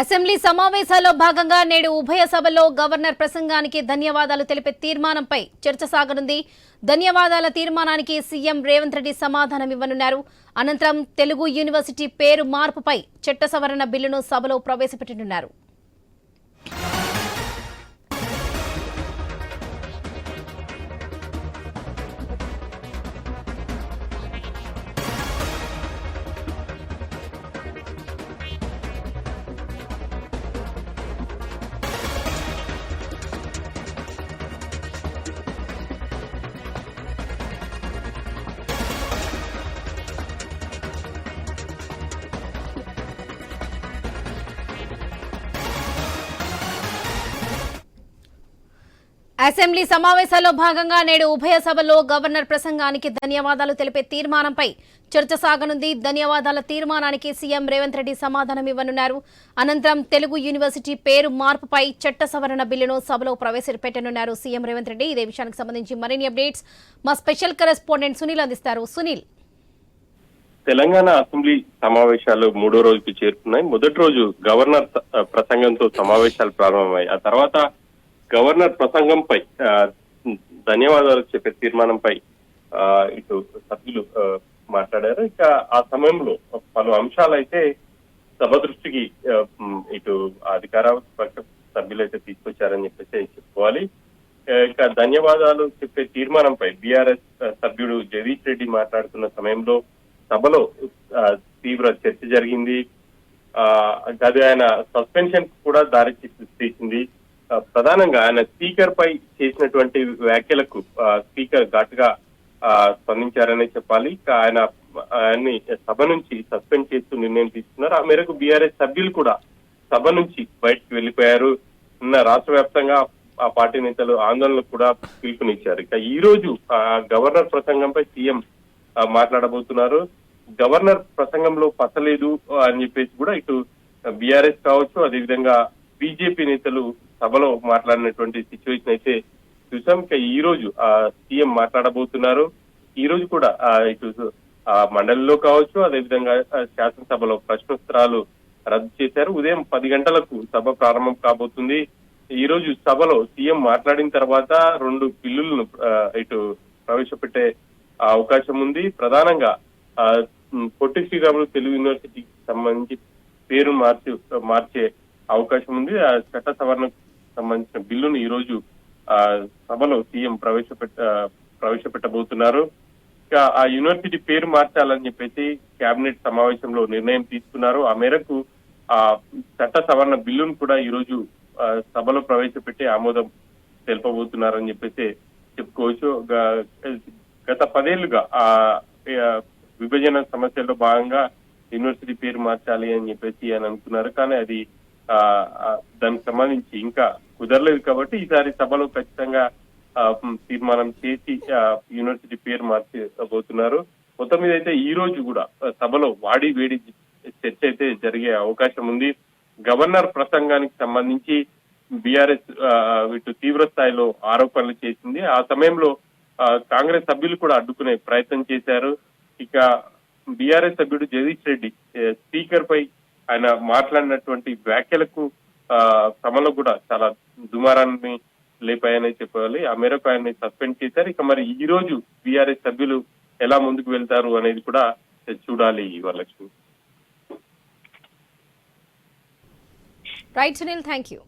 Assembly సమావేశాల్లో భాగంగా నేడు ఉభయ సభల్లో గవర్నర్ ప్రసంగానికి ధన్యవాదాలు తెలిపే తీర్మానంపై చర్చ సాగనుంది. ధన్యవాదాల తీర్మానానికి సీఎం రేవంత్ రెడ్డి సమాధానం ఇవ్వనున్నారు. అనంతరం తెలుగు యూనివర్సిటీ పేరు మార్పుపై చట్ట సవరణ బిల్లును సభలో ప్రవేశపెట్టనున్నారు. అసెంబ్లీ సమావేశాల్లో భాగంగా నేడు ఉభయ సభలో గవర్నర్ ప్రసంగానికి ధన్యవాదాలు తెలిపే తీర్మానంపై చర్చ సాగనుంది. ధన్యవాదాల తీర్మానానికి సీఎం రేవంత్ రెడ్డి సమాధానం ఇవ్వనున్నారు. అనంతరం తెలుగు యూనివర్సిటీ పేరు మార్పుపై చట్ట సవరణ బిల్లును సభలో ప్రవేశపెట్టనున్నారు సీఎం రేవంత్ రెడ్డి. ఇదే విషయానికి సంబంధించి మరిన్ని అప్డేట్స్ మా స్పెషల్ కరెస్పాండెంట్ సునీల్ అందిస్తారు. సునీల్. తెలంగాణ అసెంబ్లీ సమావేశాలు మూడో రోజుకి చేరుకున్నాయి. మొదటి రోజు గవర్నర్ ప్రసంగంతో సమావేశాలు ప్రారంభమయ్యాయి. ఆ తర్వాత గవర్నర్ ప్రసంగంపై ధన్యవాదాలు చెప్పే తీర్మానంపై ఆ, ఇటు సభ్యులు మాట్లాడారు. ఇక ఆ సమయంలో పలు అంశాలైతే సభ దృష్టికి ఇటు అధికార పక్ష సభ్యులైతే తీసుకొచ్చారని చెప్పేసి చెప్పుకోవాలి. ఇక ధన్యవాదాలు చెప్పే తీర్మానంపై బీఆర్ఎస్ సభ్యుడు జగదీష్ రెడ్డి మాట్లాడుతున్న సమయంలో సభలో ఆ, తీవ్ర చర్చ జరిగింది. ఆ, అది ఆయన సస్పెన్షన్ కూడా దారి తీసింది. ప్రధానంగా ఆయన స్పీకర్ పై చేసినటువంటి వ్యాఖ్యలకు స్పీకర్ ఘాటుగా ఆ, స్పందించారనే చెప్పాలి. ఆయన ఆయన్ని సభ నుంచి సస్పెండ్ చేస్తూ నిర్ణయం తీసుకున్నారు. ఆ మేరకు బీఆర్ఎస్ సభ్యులు కూడా సభ నుంచి బయటకు వెళ్ళిపోయారు నిన్న రాష్ట్ర వ్యాప్తంగా ఆ పార్టీ నేతలు ఆందోళనకు కూడా పిలుపునిచ్చారు. ఇక ఈ రోజు ఆ, గవర్నర్ ప్రసంగంపై సీఎం మాట్లాడబోతున్నారు. గవర్నర్ ప్రసంగంలో పసలేదు అని చెప్పేసి కూడా ఇటు బీఆర్ఎస్ కావచ్చు అదేవిధంగా బీజేపీ నేతలు సభలో మాట్లాడినటువంటి సిచ్యువేషన్ అయితే చూసాం. ఇక ఈ రోజు ఆ సీఎం మాట్లాడబోతున్నారు. ఈ రోజు కూడా ఇటు ఆ మండలిలో కావచ్చు అదేవిధంగా శాసనసభలో ప్రశ్నోత్తరాలు రద్దు చేశారు. ఉదయం పది గంటలకు సభ ప్రారంభం కాబోతుంది. ఈ రోజు సభలో సీఎం మాట్లాడిన తర్వాత రెండు బిల్లులను ఇటు ప్రవేశపెట్టే అవకాశం ఉంది. ప్రధానంగా ఆ, పొట్టి శ్రీరాములు తెలుగు యూనివర్సిటీకి సంబంధించి పేరు మార్చి మార్చే అవకాశం ఉంది. ఆ చట్ట సవరణకు సంబంధించిన బిల్లును ఈ రోజు ఆ సభలో సీఎం ప్రవేశపెట్ట ప్రవేశపెట్టబోతున్నారు. ఇక ఆ యూనివర్సిటీ పేరు మార్చాలని చెప్పేసి కేబినెట్ సమావేశంలో నిర్ణయం తీసుకున్నారు. ఆ మేరకు ఆ చట్ట సవరణ బిల్లును కూడా ఈ రోజు ఆ, సభలో ప్రవేశపెట్టి ఆమోదం తెలుపబోతున్నారని చెప్పేసి చెప్పుకోవచ్చు. గత పదేళ్ళుగా ఆ విభజన సమస్యల్లో భాగంగా యూనివర్సిటీ పేరు మార్చాలి అని చెప్పేసి అని అనుకున్నారు. కానీ అది దానికి సంబంధించి ఇంకా కుదరలేదు కాబట్టి ఈసారి సభలో ఖచ్చితంగా ఆ, తీర్మానం చేసి యూనివర్సిటీ పేరు మార్చబోతున్నారు. మొత్తం మీద అయితే ఈ రోజు కూడా సభలో వాడి వేడి చర్చ అయితే జరిగే అవకాశం ఉంది. గవర్నర్ ప్రసంగానికి సంబంధించి బీఆర్ఎస్ ఇటు తీవ్ర స్థాయిలో ఆరోపణలు చేసింది. ఆ సమయంలో ఆ, కాంగ్రెస్ సభ్యులు కూడా అడ్డుకునే ప్రయత్నం చేశారు. ఇక బీఆర్ఎస్ సభ్యుడు జగదీష్ రెడ్డి స్పీకర్ పై ఆయన మాట్లాడినటువంటి వ్యాఖ్యలకు ఆ, కూడా చాలా దుమారాన్ని లేపాయని చెప్పాలి. ఆ మేరకు ఆయన్ని సస్పెండ్ చేశారు. ఇక మరి ఈ రోజు బీఆర్ఎస్ సభ్యులు ఎలా ముందుకు వెళ్తారు అనేది కూడా చూడాలి ఇవాళ రైట్ సునీల్ థ్యాంక్ యూ